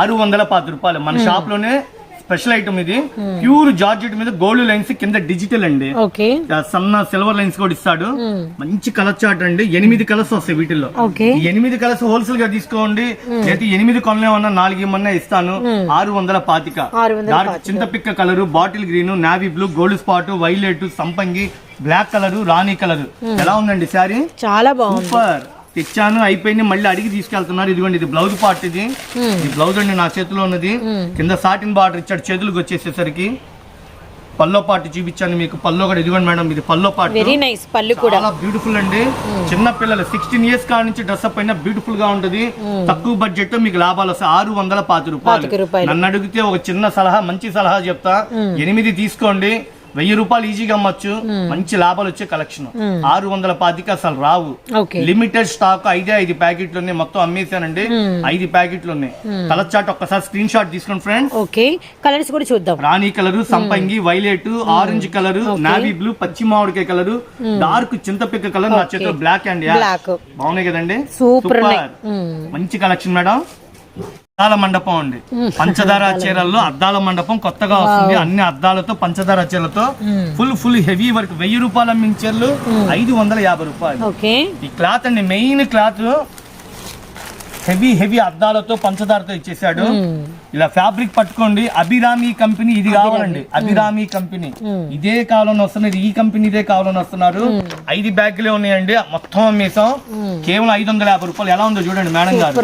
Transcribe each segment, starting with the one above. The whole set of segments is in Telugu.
ఆరు వందల పది రూపాయలు. మన షాప్లోనే స్పెషల్ ఐటమ్ ఇది. ప్యూర్ జార్జెట్ మీద గోల్డ్ లైన్స్ కింద డిజిటల్ అండి. సన్న సిల్వర్ లైన్స్ కూడా ఇస్తాడు. మంచి కలర్ చార్ట్ అండి. ఎనిమిది కలర్స్ వస్తాయి వీటిల్లో. ఎనిమిది కలర్స్ హోల్సేల్గా తీసుకోండి అయితే ఎనిమిది కొనలేమన్నా నాలుగు ఇమ్మన్నా ఇస్తాను. ఆరు వందల పాతిక. Dark చింతపిక్క colour bottle green navy blue gold spot violet సంపంగి బ్లాక్ కలర్ రాణి కలర్. ఎలా ఉందండి శారీ? చాలా బాగుంది. సూపర్ తెచ్చాను అయిపోయింది మళ్ళీ అడిగి తీసుకెళ్తున్నారు. ఇదిగోండి ఇది బ్లౌజ్ పార్ట్ ఇది. ఈ బ్లౌజ్ అండి నా చేతిలో ఉన్నది. కింద సాటిన్ బార్డర్ ఇచ్చాడు చేతులకు వచ్చేసేసరికి. పల్లో పాటు చూపించాను మీకు. పల్లో కూడా ఇదిగోండి మేడం ఇది పల్లో పాటు వెరీ నైస్ పళ్ళు కూడా. చాలా బ్యూటిఫుల్ అండి. చిన్న పిల్లలు సిక్స్టీన్ ఇయర్స్ కాడ నుంచి డ్రెస్ అప్ అయినా బ్యూటిఫుల్గా ఉంటది. తక్కువ బడ్జెట్ మీకు లాభాలు వస్తాయి. ఆరు వందల పాతి రూపాయలు. నన్ను అడిగితే ఒక చిన్న సలహా మంచి సలహా చెప్తా. ఎనిమిది తీసుకోండి. వెయ్యి రూపాయలు ఈజీగా అమ్మచ్చు. మంచి లాభాలు వచ్చే కలెక్షన్ ఆరు వందల పాతిక అసలు రావు. లిమిటెడ్ స్టాక్ ఐదే ఐదు ప్యాకెట్లు ఉన్నాయి. మొత్తం అమ్మేసానండి ఐదు ప్యాకెట్లు ఉన్నాయి. కలర్ చాట్ ఒక్కసారి స్క్రీన్ షాట్ తీసుకోండి ఫ్రెండ్స్ ఓకే. కలర్స్ కూడా చూద్దాం. రాణి కలర్ సంపంగి violet orange colour navy blue పచ్చి మామిడికాయ కలర్ డార్క్ చింతపిక్క కలర్ నా చేతిలో బ్లాక్ అండ్. బాగున్నాయి కదండి. సూపర్ మంచి కలెక్షన్ మేడం అద్దాల మండపం అండి. పంచదార చీరల్లో అద్దాల మండపం కొత్తగా వస్తుంది. అన్ని అద్దాలతో పంచదార చీరలతో ఫుల్ ఫుల్ హెవీ వర్క్. వెయ్యి రూపాయలు అమ్మిన చీరలు ఐదు వందల యాభై రూపాయలు. ఈ క్లాత్ అండి మెయిన్ క్లాత్ హెవీ హెవీ అద్దాలతో పంచదారతో ఇచ్చేసాడు ఇలా ఫ్యాబ్రిక్ పట్టుకోండి. అభిరామి కంపెనీ ఇది కావాలండి. అభిరామి కంపెనీ. ఇదే కావాలని వస్తున్నది ఈ కంపెనీ ఇదే కావాలని వస్తున్నారు. ఐదు బ్యాగులే ఉన్నాయండి. మొత్తం అమ్మేసాం కేవలం ఐదు వందల యాభై రూపాయలు. ఎలా ఉందో చూడండి మేడం గారు.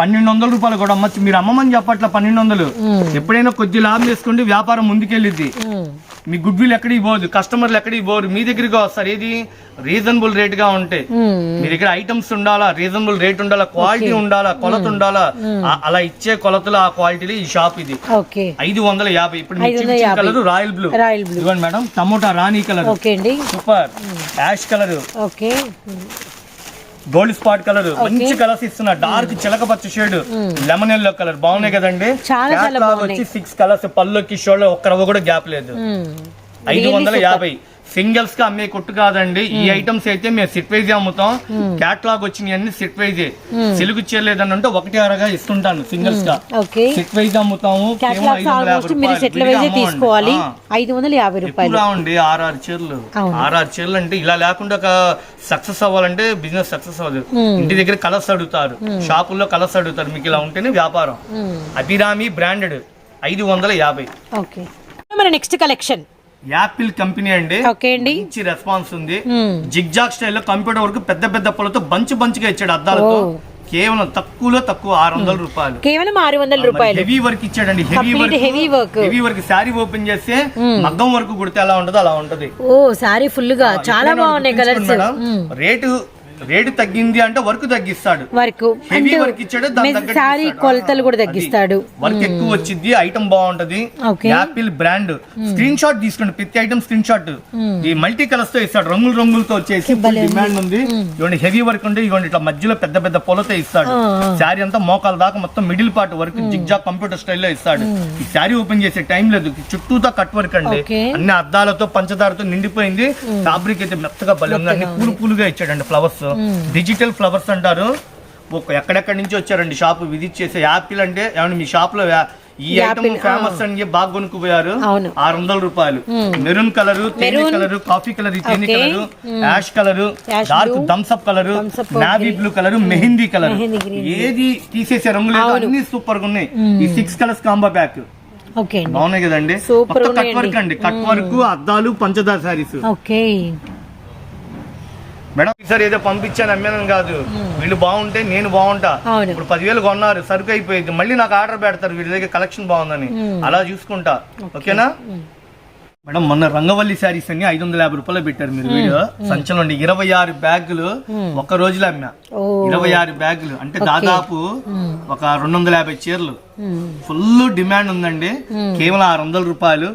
పన్నెండు వందల రూపాయలు కూడా అమ్మచ్చు. మీరు అమ్మమని చెప్పట్ల పన్నెండు వందలు. ఎప్పుడైనా కొద్ది లాభం చేసుకోండి వ్యాపారం ముందుకెళ్ళిద్ది. మీ గుడ్ విల్ ఎక్కడికి పోదు కస్టమర్లు ఎక్కడికి పోరు మీ దగ్గరికి వస్తారు. ఏది? రీజనబుల్ రేట్గా ఉంటే. మీ దగ్గర ఐటమ్స్ ఉండాలా? రీజనబుల్ రేట్ ఉండాలా? క్వాలిటీ ఉండాలా? కొలత ఉండాలా? అలా ఇచ్చే కొలతలు ఆ క్వాలిటీలు ఈ షాప్ ఇది. ఐదు వందల యాభై. ఇప్పుడు. Colour royal blue. Royal blue. ఇదిగోండి మేడం టమోటా రాణి కలర్. ఓకే అండి. Super. Ash colour. Okay. Gold spot colour మంచి కలర్స్ ఇస్తున్నా డార్క్ చిలక పచ్చ షేడ్ లెమన్ ఎల్లో కలర్. బాగున్నాయి కదండి. వచ్చి సిక్స్ కలర్స్ పళ్ళుకి షోల్డర్ ఒక్క రవ్వ కూడా గ్యాప్ లేదు. ఐదు వందల యాభై. సింగిల్స్గా అమ్మే కొట్టు కాదండి. ఈ ఐటమ్స్ అయితే మేము సిట్ వైజ్ అమ్ముతాం. క్యాట్లాగ్ వచ్చినాయి అన్ని సిట్ వైజ్. సిలుగు చేయలేదని అంటే ఒకటి అరగా ఇస్తుంటాను సింగిల్స్గా సిట్ వైజ్ అమ్ముతాము. తీసుకోవాలి. ఆ. ఐదు వందల యాభై ఎక్కువ రూపాయలు. రావండి ఆర్ఆర్ చీరలు. ఆర్ఆర్ చీరలు అంటే ఇలా లేకుండా సక్సెస్ అవ్వాలంటే బిజినెస్ సక్సెస్ అవ్వదు. ఇంటి దగ్గర కలర్స్ అడుగుతారు. షాపుల్లో కలర్స్ అడుగుతారు. మీకు ఇలా ఉంటేనే వ్యాపారం. అభిరామి బ్రాండెడ్ ఐదు వందల యాభై. ఓకే. మన నెక్స్ట్ కలెక్షన్. యాపిల్ కంపెనీ అండి. ఓకే అండి. మంచి రెస్పాన్స్ ఉంది. జిగ్జాగ్ స్టైల్లో కంప్యూటర్ వరకు పెద్ద పెద్ద పొలతో బంచ్ బంచ్గా ఇచ్చాడు అద్దాలతో. కేవలం తక్కువలో తక్కువ ఆరు వందల రూపాయలు. కేవలం ఆరు వందల రూపాయలు. హెవీ వర్క్ ఇచ్చాడండి. Heavy work heavy work. Heavy work. Sari open చేస్తే మగ్గం వర్క్ కుడితే ఎలా ఉంటుందో అలా ఉంటది. ఓ సారీ ఫుల్గా చాలా బాగున్నాయి కలర్స్. రేటు రేటు తగ్గింది అంటే వర్క్ తగ్గిస్తాడు. వర్క్. హెవీ వర్క్ ఇచ్చాడు సారీ. కొలతలు కూడా. తగ్గిస్తాడు. వర్క్ ఎక్కువ వచ్చింది ఐటమ్ బాగుంటది. యాపిల్ బ్రాండ్ స్క్రీన్ షాట్ తీసుకోండి ప్రతి ఐటమ్ స్క్రీన్ షాట్ ఈ మల్టీ కలర్స్తో ఇస్తాడు రంగులు రంగులతో వచ్చేసి డిమాండ్ ఉంది. ఇవ్వండి హెవీ వర్క్ ఉంది ఇవ్వండి ఇట్లా మధ్యలో పెద్ద పెద్ద పొలతో ఇస్తాడు. శారీ అంతా మోకాల దాకా మొత్తం middle part work zigzag computer స్టైల్లో ఇస్తాడు. ఈ శారీ ఓపెన్ చేసే టైం లేదు చుట్టూతో కట్ వర్క్ అండి. అన్ని అద్దాలతో పంచదారతో నిండిపోయింది. ఫ్యాబ్రిక్ అయితే మెత్తగా బలి ఉంది. అన్ని పూలు పూలుగా ఇచ్చాడండి ఫ్లవర్స్ డిజిటల్ ఫ్లవర్స్ అంటారు. ఒక ఎక్కడెక్కడి నుంచి వచ్చారండి షాప్? విజిట్ చేసే యాపిల్ అంటే ఏమండి మీ షాప్లో ఈ ఐటమ్ ఫేమస్ అని బాగా కొనుక్కుపోయారు. ఆరు వందల రూపాయలు. మెరూన్ కలర్ తేనె కలర్ కాఫీ కలర్ తేనె. Colour ash colour dark blue. Thums Up colour navy blue colour mehndi colour. ఏది తీసేసే రంగు లేదు అన్ని సూపర్గా ఉన్నాయి. ఈ సిక్స్ కలర్స్ కాంబో అండి. బాగున్నాయి కదండి. కట్. వర్క్ అండి. కట్ వర్క్ అద్దాలు పంచదార శారీస్. ఓకే. మేడం ఈసారి ఏదో పంపించాను అమ్మానని కాదు. వీళ్ళు బాగుంటే నేను బాగుంటా. ఇప్పుడు పదివేలు కొన్నారు సరుకు అయిపోయింది. మళ్ళీ నాకు ఆర్డర్ పెడతారు వీళ్ళ దగ్గర కలెక్షన్ బాగుందని. అలా చూసుకుంటా. ఓకేనా? మేడం మొన్న రంగవల్లి శారీస్ అన్ని ఐదు వందల యాభై రూపాయలు పెట్టారు మీరు వీడియో. సంచలండి ఇరవై ఆరు బ్యాగులు ఒక రోజులో అమ్మా ఓ. ఇరవై ఆరు బ్యాగులు. అంటే దాదాపు ఒక రెండు వందల యాభై చీరలు. ఫుల్ డిమాండ్ ఉందండి. కేవలం ఆరు వందల రూపాయలు.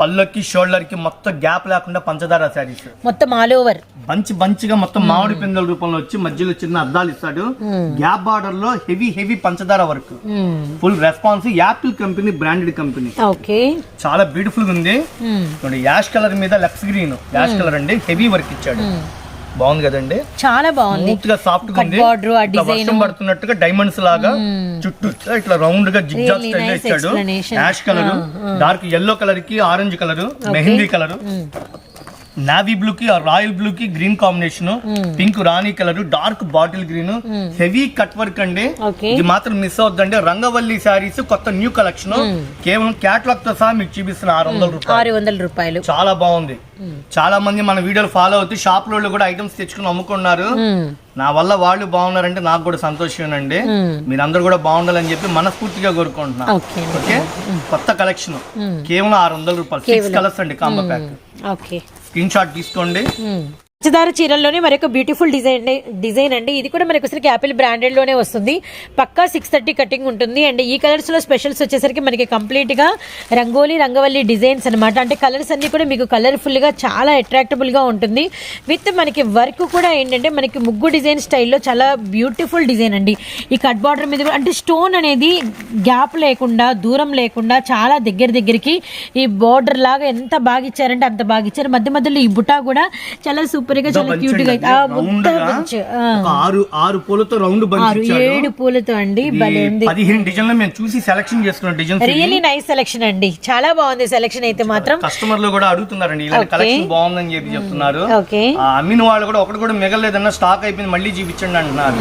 పళ్ళకి షోల్డర్కి మొత్తం గ్యాప్ లేకుండా పంచదార శారీస్. మొత్తం ఆల్ ఓవర్ బంచ్ బంచ్గా మొత్తం మామిడి పిందెల రూపంలో వచ్చి మధ్యలో చిన్న అద్దాలు ఇస్తాడు. గ్యాప్ బార్డర్లో హెవీ హెవీ పంచదార work. Full response apple company branded company. చాలా బ్యూటిఫుల్ ఉంది. చూడండి యాష్ కలర్ మీద లక్స్ గ్రీన్. యాష్ కలర్ అండి. హెవీ వర్క్ ఇచ్చాడు. బాగుంది కదండి. చాలా బాగుంది. స్మూత్గా సాఫ్ట్గా ఉంది. వర్షం పడుతున్నట్టుగా డైమండ్స్ లాగా చుట్టూ ఇట్లా రౌండ్గా జిగ్జాగ్ స్టైల్ ఇచ్చాడు. యాష్ కలర్ డార్క్ ఎల్లో కలర్కి orange colour mehndi colour. Navy blue కి రాయల్ బ్లూ కి గ్రీన్ కాంబినేషన్ పింక్ రాణి colour dark bottle green heavy cut work అండి. ఇది మాత్రం మిస్ అవుద్దండి రంగవల్లి శారీస్ కొత్త న్యూ కలెక్షన్ కేవలం క్యాట్లాగ్తో సహా మీకు చూపిస్తున్న ఆరు వందల రూపాయలు. ఆరు వందల రూపాయలు. చాలా బాగుంది. చాలా మంది మన వీడియోలు ఫాలో అవుతూ షాప్లో కూడా ఐటమ్స్ తెచ్చుకుని అమ్ముకున్నారు. మ్మ్. నా వల్ల వాళ్ళు బాగున్నారంటే నాకు కూడా సంతోషమేనండి. మీరందరూ కూడా బాగుండాలని చెప్పి మనస్ఫూర్తిగా కోరుకుంటున్నా. ఓకే ఓకే కొత్త కలెక్షన్ కేవలం ఆరు వందల రూపాయలు. సిక్స్ కలర్స్ అండి combo pack okay screen shot తీసుకోండి. పంచదార చీరల్లోనే మరొక బ్యూటిఫుల్ డిజైన్ డిజైన్ అండి. ఇది కూడా మనకు వచ్చేసరికి యాపిల్ బ్రాండెడ్లోనే వస్తుంది. పక్కా సిక్స్ థర్టీ కటింగ్ ఉంటుంది. అండ్ ఈ కలర్స్లో స్పెషల్స్ వచ్చేసరికి మనకి కంప్లీట్గా రంగోలీ రంగవల్లి డిజైన్స్ అన్నమాట. అంటే కలర్స్ అన్ని కూడా మీకు కలర్ఫుల్గా చాలా అట్రాక్టబుల్గా ఉంటుంది. విత్ మనకి వర్క్ కూడా ఏంటంటే మనకి ముగ్గు డిజైన్ స్టైల్లో చాలా బ్యూటిఫుల్ డిజైన్ అండి. ఈ కట్ బార్డర్ మీద కూడా అంటే స్టోన్ అనేది గ్యాప్ లేకుండా దూరం లేకుండా చాలా దగ్గర దగ్గరికి ఈ బార్డర్ లాగా ఎంత బాగా ఇచ్చారంటే అంత బాగా ఇచ్చారు. మధ్య మధ్యలో ఈ బుటా కూడా చాలా సూపర్ గా చాలా క్యూట్గా అయితే ఆరు ఆరు పూలతో రౌండ్ బంచ్ ఏడు పూలతో అండి పదిహేను డిజైన్లు మేము చూసి సెలెక్షన్ చేసుకున్న డిజైన్స్ రియల్లీ నైస్ సెలెక్షన్ అండి. చాలా బాగుంది సెలెక్షన్ అయితే మాత్రం. కస్టమర్లు కూడా అడుగుతున్నారండి Okay. కలెక్షన్ బాగుందని చెప్పి చెప్తున్నారు. అమ్మిన వాళ్ళు కూడా ఒకటి కూడా మిగలేదన్న స్టాక్ అయిపోయింది మళ్ళీ చూపించండి అంటున్నారు.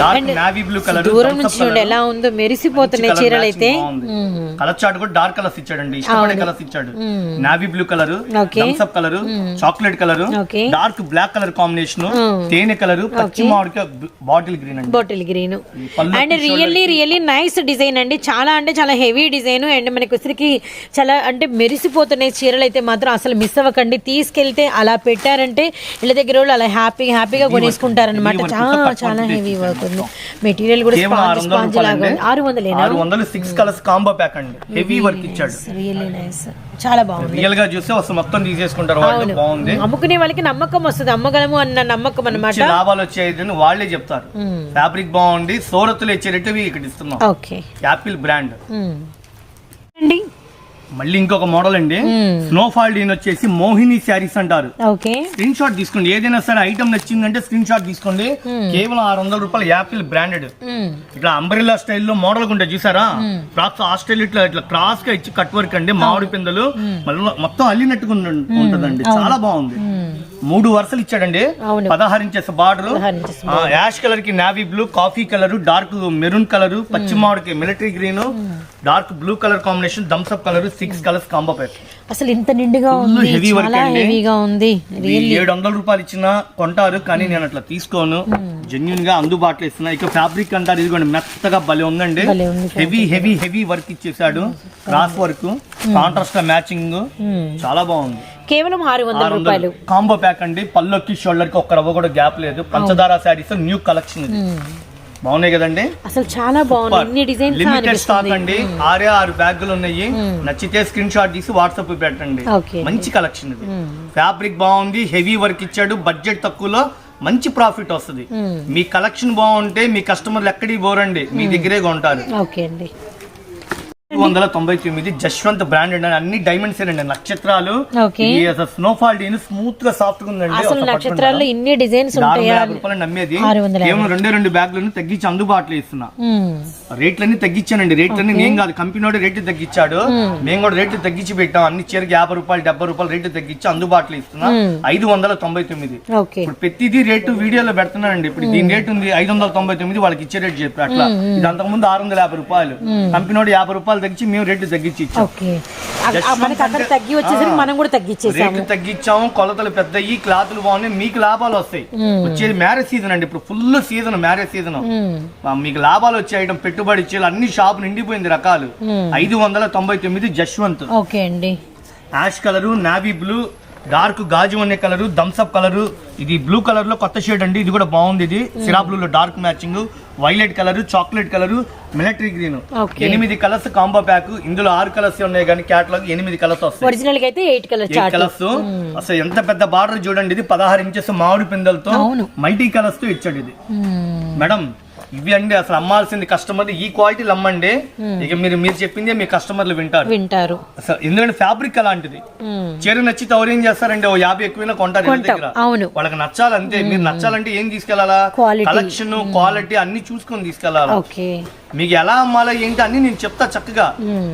డార్క్ నావీ బ్లూ కలర్ దూరం నుంచి ఎలా ఉందో మెరిసిపోతున్నాయి చీరలు అయితే కలర్ చార్ట్ కూడా డార్క్ కలర్స్ ఇచ్చాడండి ఇష్టపడే కలర్స్ ఇచ్చాడు. Navy blue colour colour chocolate colour. Dark black colour combination తేనె కలర్ పచ్చి మామిడికాయ బాటిల్ గ్రీన్ అండి. Bottle green and really really nice design అండి. చాలా అంటే చాలా హెవీ డిజైన్ అండ్ మనకి వచ్చరికి చాలా అంటే మెరిసిపోతున్నాయి చీరలు అయితే మాత్రం అసలు మిస్ అవ్వకండి. తీసుకెళ్తే అలా పెట్టారంటే ఇళ్ళ దగ్గర వాళ్ళు అలా హ్యాపీ హ్యాపీగా కొనేసుకుంటారనమాట చాలా చాలా హెవీ వర్క్ ఉంది. మెటీరియల్ కూడా ఆరు స్పాంజ్ వందల స్పాంజ్ లాగా ఆరు వందలు సిక్స్ కలర్స్ కాంబో ప్యాక్ అండి. హెవీ వర్క్ ఇచ్చాడు. రియల్లీ నైస్ చాలా బాగుంది. రియల్గా చూస్తే అసలు మొత్తం తీసేసుకుంటారు వాళ్ళు బాగుంది. అమ్ముకునే వాళ్ళకి నమ్మకం వస్తుంది అమ్మగలము అన్న నమ్మకం అన్నమాట. లాభాలు వచ్చేది వాళ్ళే చెప్తారు. ఫ్యాబ్రిక్ బాగుంది సూరత్తులు ఇచ్చే రేటు ఇక్కడ ఇస్తున్నాం. ఓకే. యాపిల్ బ్రాండ్ మళ్ళీ ఇంకొక మోడల్ అండి. స్నోఫాల్ డీన్ వచ్చేసి మోహిని శారీస్ అంటారు. స్క్రీన్ షాట్ తీసుకోండి. ఏదైనా సరే ఐటమ్ నచ్చిందంటే స్క్రీన్ షాట్ తీసుకోండి. కేవలం ఆరు వందల రూపాయలు యాపిల్ బ్రాండెడ్ ఇట్లా అంబ్రెల్లా స్టైల్లో మోడల్ ఉంటాయి చూసారా? ఫ్రాక్స్ ఆ స్టైల్ ఇట్లా ఇట్లా క్రాస్గా ఇచ్చి కట్ వర్క్ అండి. మామిడి పిందలు. మళ్ళీ మొత్తం అల్లినట్టుగా ఉంటదండి. చాలా బాగుంది. మూడు వరుసలు ఇచ్చాడండి. పదహారు ఇంచెస్ బార్డర్. 16 inches యాష్ కలర్కి navy blue coffee colour dark maroon colour పచ్చి మామిడికి military green dark blue colour combination Thums Up colour six colours combo pack అసలు ఇంత నిండుగా ఉంది. చాలా అండి. హెవీగా ఉంది. ఏడు వందల రూపాయలు ఇచ్చినా కొంటారు కానీ నేను అట్లా తీసుకోను. జెన్యున్గా అందుబాటులో ఇస్తున్నా. ఇక ఫ్యాబ్రిక్ అంటారు ఇదిగోండి మెత్తగా భలే ఉందండి. హెవీ హెవీ హెవీ వర్క్ ఇచ్చేసాడు క్రాస్ వర్క్ కాంట్రాస్ట్ మ్యాచింగ్ చాలా బాగుంది. కేవలం ఆరు వందల రూపాయలు. కాంబో ప్యాక్ అండి. పళ్ళొకి షోల్డర్కి ఒక్క రవ్వ కూడా గ్యాప్ లేదు. పంచదార శారీస్ న్యూ కలెక్షన్ ఇది. బాగున్నాయి కదండి? అసలు చాలా బాగుంది లిమిటెడ్ స్టాక్ అండి. ఆరే ఆరు బ్యాగులు ఉన్నాయి. నచ్చితే స్క్రీన్ షాట్ తీసి వాట్సాప్ పెట్టండి. మంచి కలెక్షన్ ఇది. ఫ్యాబ్రిక్ బాగుంది. హెవీ వర్క్ ఇచ్చాడు. బడ్జెట్ తక్కువలో మంచి ప్రాఫిట్ వస్తుంది. మీ కలెక్షన్ బాగుంటే మీ కస్టమర్లు ఎక్కడికి పోరండి. మీ దగ్గరే కొంటారు. ఓకే అండి. రెండు వందల తొంభై తొమ్మిది జశ్వంత్ బ్రాండెడ్ అండి. అన్ని డైమండ్స్ అండి నక్షత్రాలు స్నోఫాల్ స్మూత్గా సాఫ్ట్గా ఉందండి. అసలు నక్షత్రాల్లో ఇన్ని డిజైన్స్ రూపాయలు నమ్మేది. కేవలం రెండే రెండు బ్యాగులను తగ్గించి అందుబాటులో ఇస్తున్నా. రేట్లన్నీ తగ్గించానండి. రేట్లన్నీ నేను కాదు కంపెనీ రేట్లు తగ్గించాడు. మేము కూడా రేట్లు తగ్గించి పెట్టాం. అన్ని చీరకి యాభై రూపాయలు డెబ్బై రూపాయలు రేట్లు తగ్గించి అందుబాటులో ఇస్తున్నా. ఐదు వందల తొంభై తొమ్మిది. ఇప్పుడు ప్రతిదీ రేటు వీడియోలో పెడుతున్నానండి. ఇప్పుడు దీని రేటు ఉంది ఐదు వందల తొంభై తొమ్మిది వాళ్ళకి ఇచ్చే రేటు చెప్పి అట్లా. ఇది అంతకు ముందు ఆరు వందల యాభై రూపాయలు. కంపెనీ యాభై రూపాయలు తగ్గించి మేము రేట్లు తగ్గించి రేట్లు తగ్గించాము కొలతలు పెద్దయి క్లాతులు బాగున్నాయి మీకు లాభాలు వస్తాయి. వచ్చేది మ్యారేజ్ సీజన్ అండి ఇప్పుడు ఫుల్ సీజన్ మ్యారేజ్ సీజన్. మీకు లాభాలు వచ్చే ఐటమ్ పెట్టుబడి ఇచ్చే అన్ని షాప్ నిండిపోయింది రకాలు. ఐదు వందల తొంభై తొమ్మిది జశ్వంత్. ఓకే అండి. Ash colour navy blue dark గాజు అనే కలరు థమ్స్అప్ కలరు. ఇది బ్లూ కలర్లో కొత్త షేడ్ అండి ఇది కూడా బాగుంది ఇది. సిరా బ్లూ లో dark matching violet colour chocolate colour military green. ఎనిమిది కలర్స్ కాంబో ప్యాక్. ఇందులో ఆరు కలర్స్ ఉన్నాయి కానీ క్యాటలాగ్ ఎనిమిది కలర్స్ వస్తాయి. ఒరిజినల్కి అయితే eight colour eight chart. Colours. అసలు ఎంత పెద్ద బార్డర్ చూడండి ఇది పదహారు ఇంచెస్ మామిడి పిందలతో. మల్టీ కలర్స్తో ఇచ్చాడు ఇది. మేడం ఇవి అండి అసలు అమ్మాల్సింది కస్టమర్ ఈ క్వాలిటీలు అమ్మండి. ఇక మీరు మీరు చెప్పిందే మీ కస్టమర్లు వింటారు. వింటారు. అసలు ఎందుకంటే ఫ్యాబ్రిక్ అలాంటిది. చీర నచ్చి తవరు ఏం చేస్తారండి? ఓ యాభై ఎక్కువైనా కొంటారు దగ్గర. వాళ్ళకి నచ్చాలంతే మీరు నచ్చాలంటే ఏం తీసుకెళ్ళాలా. కలెక్షన్ క్వాలిటీ అన్ని చూసుకొని తీసుకెళ్ళాలా మీకు ఎలా అమ్మాలా ఏంటి అన్ని నేను చెప్తా చక్కగా.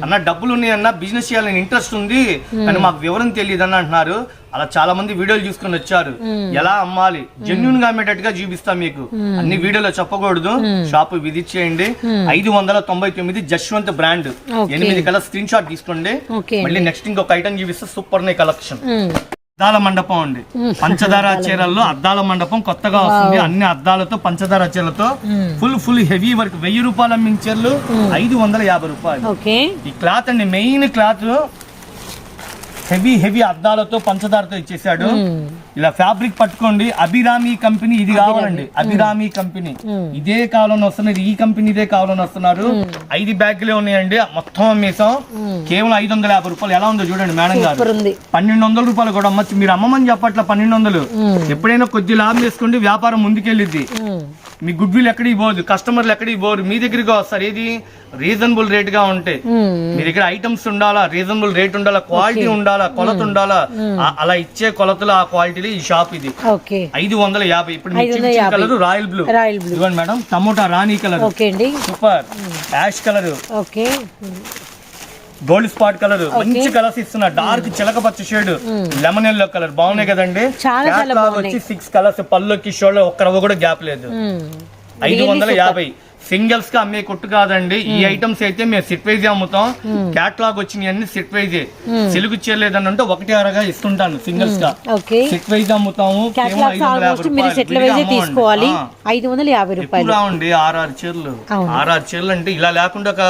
అన్న డబ్బులు ఉన్నాయన్న బిజినెస్ చేయాలని ఇంట్రెస్ట్ ఉంది. కానీ మాకు వివరం తెలియదు అని అంటున్నారు. అలా చాలా మంది వీడియోలు చూసుకొని వచ్చారు. ఎలా అమ్మాలి? జెన్యున్గా అమ్మేటట్టుగా చూపిస్తా మీకు. అన్ని వీడియోలో చెప్పకూడదు. షాప్ విజిట్ చేయండి ఐదు వందల తొంభై తొమ్మిది జశ్వంత్ బ్రాండ్. ఎనిమిది కలర్ స్క్రీన్ షాట్ తీసుకోండి. మళ్ళీ నెక్స్ట్ ఇంకొక ఐటమ్ చూపిస్తే సూపర్ నే కలెక్షన్. అద్దాల మండపం అండి. పంచదార చీరల్లో అద్దాల మండపం కొత్తగా వస్తుంది. అన్ని అద్దాలతో పంచదార చీరలతో ఫుల్ ఫుల్ హెవీ వర్క్ వెయ్యి రూపాయలు అమ్మిన చీరలు ఐదు వందల యాభై రూపాయలు. ఈ క్లాత్ అండి. మెయిన్ క్లాత్ హెవీ హెవీ అద్దాలతో పంచదారతో ఇచ్చేసాడు ఇలా ఫ్యాబ్రిక్ పట్టుకోండి. అభిరామి కంపెనీ ఇది కావాలండి. అభిరామి కంపెనీ. ఇదే కావాలని వస్తున్నది ఈ కంపెనీ ఇదే కావాలని వస్తున్నారు. ఐదు బ్యాగులే ఉన్నాయండి. మొత్తం అమ్మేసాం కేవలం ఐదు వందల యాభై రూపాయలు. ఎలా ఉందో చూడండి మేడం గారు. పన్నెండు వందల రూపాయలు కూడా అమ్మచ్చు. మీరు అమ్మమని చెప్పట్ల పన్నెండు వందలు. ఎప్పుడైనా కొద్ది లాభం చేసుకోండి వ్యాపారం ముందుకెళ్ళిద్ది. మీ గుడ్ విల్ ఎక్కడికి పోదు కస్టమర్లు ఎక్కడికి పోరు మీ దగ్గరికి వస్తారు. ఏది? రీజనబుల్ రేట్గా మ్మ్. మీ దగ్గర ఐటమ్స్ ఉండాలా? రీజనబుల్ రేట్ ఉండాలా? క్వాలిటీ ఉండాలా? కొలత ఉండాలా? అలా ఇచ్చే కొలతలు ఆ క్వాలిటీలు ఈ షాప్ ఇది. ఐదు వందల యాభై. ఇప్పుడు. Colour royal blue. Royal blue. ఇవ్వండి మేడం టమోటా రాణి colour. Super. Ash colour. Okay. Gold spot colour మంచి కలర్స్ ఇస్తున్నా డార్క్ చిలక పచ్చ షేడ్ లెమన్ ఎల్లో కలర్. బాగున్నాయి కదండి. వచ్చి సిక్స్ కలర్స్ పళ్ళుకి షోల్డర్ ఒక్క రవ్వ కూడా గ్యాప్ లేదు. ఐదు వందల యాభై. సింగిల్స్గా అమ్మే కొట్టు కాదండి. ఈ ఐటమ్స్ అయితే మేము సిట్ వైజ్ అమ్ముతాం. క్యాట్లాగ్ వచ్చినాయి అన్ని సిట్ వైజ్ సిలుగు చేయలేదని అంటే ఒకటి అరగా ఇస్తుంటాను సింగిల్స్గా సిట్ వైజ్ అమ్ముతాము. క్యాటలాగ్స్ ఐదు రూపాయలు. తీసుకోవాలి. ఐదు వందల యాభై రావండి ఆర్ఆర్ చీరలు. ఆర్ఆర్ చీరలు అంటే ఇలా లేకుండా ఒక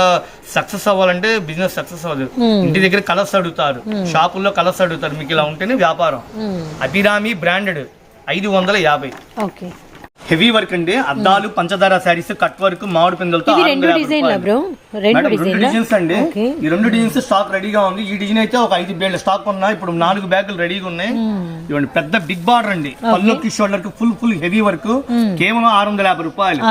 సక్సెస్ అవ్వాలంటే బిజినెస్ సక్సెస్ అవ్వదు. ఇంటి దగ్గర కలర్స్ అడుగుతారు. షాపుల్లో కలర్స్ అడుగుతారు. మీకు ఇలా ఉంటేనే వ్యాపారం. అభిరామి బ్రాండెడ్ ఐదు వందల యాభై. ఓకే. హెవీ వర్క్ అండి. అద్దాలు పంచదార శారీస్ కట్ వర్క్ మామిడి పిందలతో రెండు డిజైన్స్ అండి. ఈ రెండు డిజైన్స్ స్టాక్ రెడీగా ఉంది. ఈ డిజైన్ అయితే ఒక ఐదు బేళ్ళ స్టాక్ ఉన్నా ఇప్పుడు నాలుగు బ్యాగులు రెడీగా ఉన్నాయి. ఇవ్వండి పెద్ద బిగ్ బార్డర్ అండి. పళ్ళుకి షోల్డర్కి ఫుల్ ఫుల్ హెవీ వర్క్ కేవలం ఆరు వందల యాభై రూపాయలు.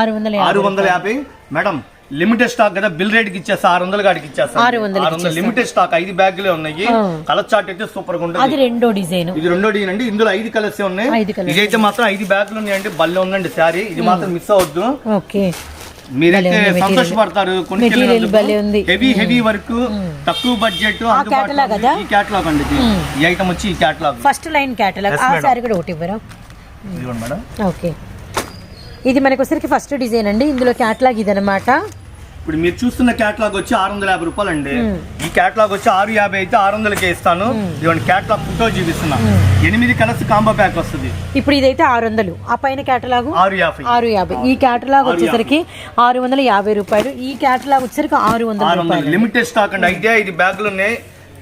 ఆరు వందల యాభై. మేడం లిమిటెడ్ స్టాక్ కదా బిల్ రేట్కి ఇచ్చేస్తా ఆరు వందల కాడికి ఇచ్చేస్తా. ఆరు వందలకి ఆరు వందల లిమిటెడ్ స్టాక్ ఐదు బ్యాగులే ఉన్నాయి. కలర్ చార్ట్ అయితే సూపర్గా ఉంటుంది. అది రెండో డిజైన్. ఇది రెండో డిజైన్ అండి. ఇందులో ఐదు కలర్స్ ఉన్నాయి. ఇదైతే మాత్రం ఐదు బ్యాగులు ఉన్నాయండి. బల్లె ఉందండి శారీ. ఇది మాత్రం మిస్ అవద్దు ఓకే. మీరైతే సంతోషపడతారు. ఉంది. హెవీ హెవీ వర్క్ తక్కువ బడ్జెట్? ఈ క్యాటలాగ్ అండి. ఈ ఐటమ్ వచ్చి ఈ catalogue first line catalogue Yes, ఆ. సారీ కూడా ఒకటి ఇవ్వరా? ఇదిగోండి మేడం ఓకే. ఇది మనకు వచ్చరికి ఫస్ట్ డిజైన్ అండి. ఇందులో క్యాటలాగ్ ఇది అనమాట ఇప్పుడు మీరు చూస్తున్న క్యాటలాగ్ వచ్చి ఆరు వందల యాభై రూపాయలు అండి ఈ క్యాటలాగ్ వచ్చి ఆరు యాభై అయితే ఆరు వందలకే ఇస్తాను. ఇదిగోండి క్యాటలాగ్ ఫోటో చూపిస్తున్నా. ఎనిమిది కలర్స్ కాంబో ప్యాక్ వస్తుంది. ఇప్పుడు ఇదైతే ఆరు వందలు. ఆ పైన క్యాటలాగ్ ఆరు యాభై. ఆరు యాభై. ఈ క్యాటలాగ్ వచ్చేసరికి ఆరు వందల యాభై రూపాయలు. ఈ క్యాటలాగ్ వచ్చేసరికి ఆరు వందల లిమిటెడ్ స్టాక్ అండి. అయితే ఐదు బ్యాగులు ఉన్నాయి.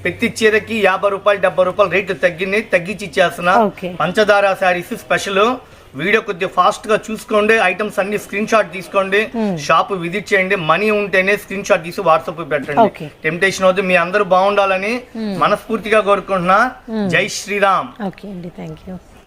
ప్రతి చీరకి యాభై రూపాయలు డెబ్బై రూపాయలు రేటు తగ్గింది తగ్గించి ఇచ్చేస్తున్నా. పంచదార శారీస్ స్పెషల్. వీడియో కొద్దిగా ఫాస్ట్గా చూసుకోండి. ఐటమ్స్ అన్ని స్క్రీన్ షాట్ తీసుకోండి. షాప్ విజిట్ చేయండి. మనీ ఉంటేనే స్క్రీన్ షాట్ తీసి వాట్సాప్ పెట్టండి. టెంప్టేషన్ అవుతుంది మీ అందరూ బాగుండాలని మనస్ఫూర్తిగా కోరుకుంటున్నా. జై శ్రీరామ్. ఓకే అండి. Thank you